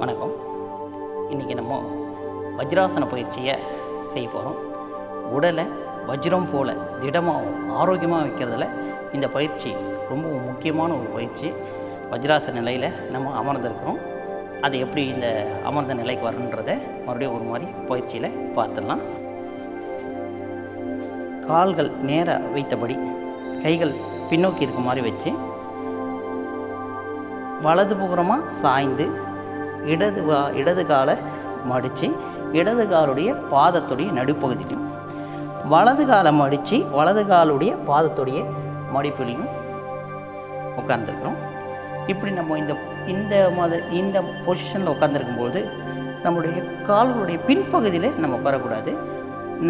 வணக்கம். இன்றைக்கி நம்ம வஜ்ராசன பயிற்சியை செய்ய போகிறோம் உடலை வஜ்ரம் போல திடமாகவும் ஆரோக்கியமாக வைக்கிறதுல இந்த பயிற்சி ரொம்ப முக்கியமான ஒரு பயிற்சி. வஜ்ராசன நிலையில் நம்ம அமர்ந்திருக்கிறோம் அது எப்படி இந்த அமர்ந்த நிலைக்கு வரணுன்றதை மறுபடியும் ஒரு மாதிரி பயிற்சியில் பார்த்துடலாம். கால்கள் நேராக வைத்தபடி கைகள் பின்னோக்கி இருக்க மாதிரி வச்சு வலது புறமாக சாய்ந்து இடது வா இடது காலை மடித்து இடது காலுடைய பாதத்துடைய நடுப்பகுதியிலும் வலது காலை மடித்து வலது காலுடைய பாதத்துடைய மடிப்பிலையும் உட்கார்ந்துருக்கிறோம். இப்படி நம்ம இந்த இந்த மாதிரி இந்த பொசிஷனில் உட்காந்துருக்கும்போது நம்முடைய கால்களுடைய பின்பகுதியில் நம்ம உட்காரக்கூடாது.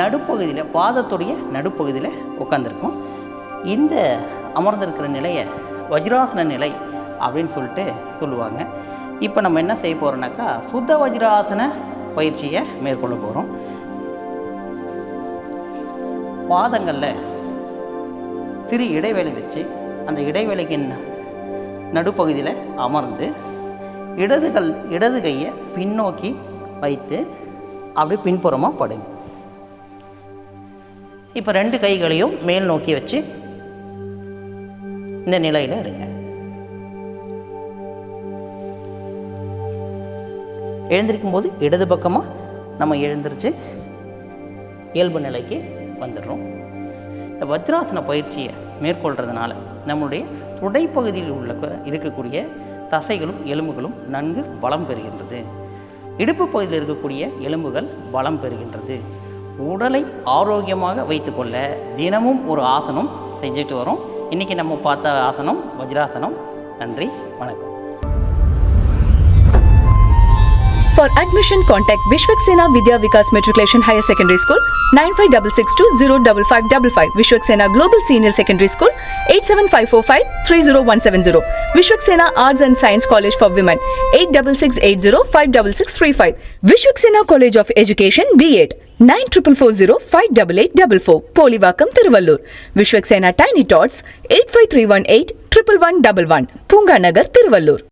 நடுப்பகுதியில் பாதத்துடைய நடுப்பகுதியில் உட்காந்துருக்கோம் இந்த அமர்ந்திருக்கிற நிலையை வஜ்ராசன நிலை அப்படின்னு சொல்லிட்டு சொல்லுவாங்க. இப்போ நம்ம என்ன செய்ய போகிறோம்னாக்கா சுத்த வஜ்ராசன பயிற்சியை மேற்கொள்ள போகிறோம் பாதங்களில் சிறு இடைவேளை வச்சு அந்த இடைவேளைக்கின் ந- நடுப்பகுதியில் அமர்ந்து இடதுகள் இடது கையை பின்னோக்கி வைத்து அப்படியே பின்புறமாக படுங்க. இப்போ ரெண்டு கைகளையும் மேல் நோக்கி வச்சு இந்த நிலையில் இருங்க. எழுந்திருக்கும் போது இடது பக்கமாக நம்ம எழுந்திருச்சு இயல்பு நிலைக்கு வந்துடுறோம். இந்த வஜ்ராசன பயிற்சியை மேற்கொள்கிறதுனால நம்மளுடைய துடைப்பகுதியில் உள்ள இருக்கக்கூடிய தசைகளும் எலும்புகளும் நன்கு பலம் பெறுகின்றது. இடுப்பு பகுதியில் இருக்கக்கூடிய எலும்புகள் பலம் பெறுகின்றது. உடலை ஆரோக்கியமாக வைத்துக்கொள்ள தினமும் ஒரு ஆசனம் செஞ்சுட்டு வரோம். இன்றைக்கி நம்ம பார்த்த ஆசனம் வஜ்ராசனம். நன்றி வணக்கம். For admission contact Vishwaksena Vidya Vikas matriculation higher secondary school nine five double six two zero double five double five Vishwaksena global senior secondary school eight seven five four five three zero one seven zero Vishwaksena arts and science college for women eight double six eight zero five double six three five Vishwaksena college of education B Ed nine triple four zero five double eight double four Polivakkam Tiruvallur Vishwaksena tiny tots eight five three one eight triple one double one Poonganagar Tiruvallur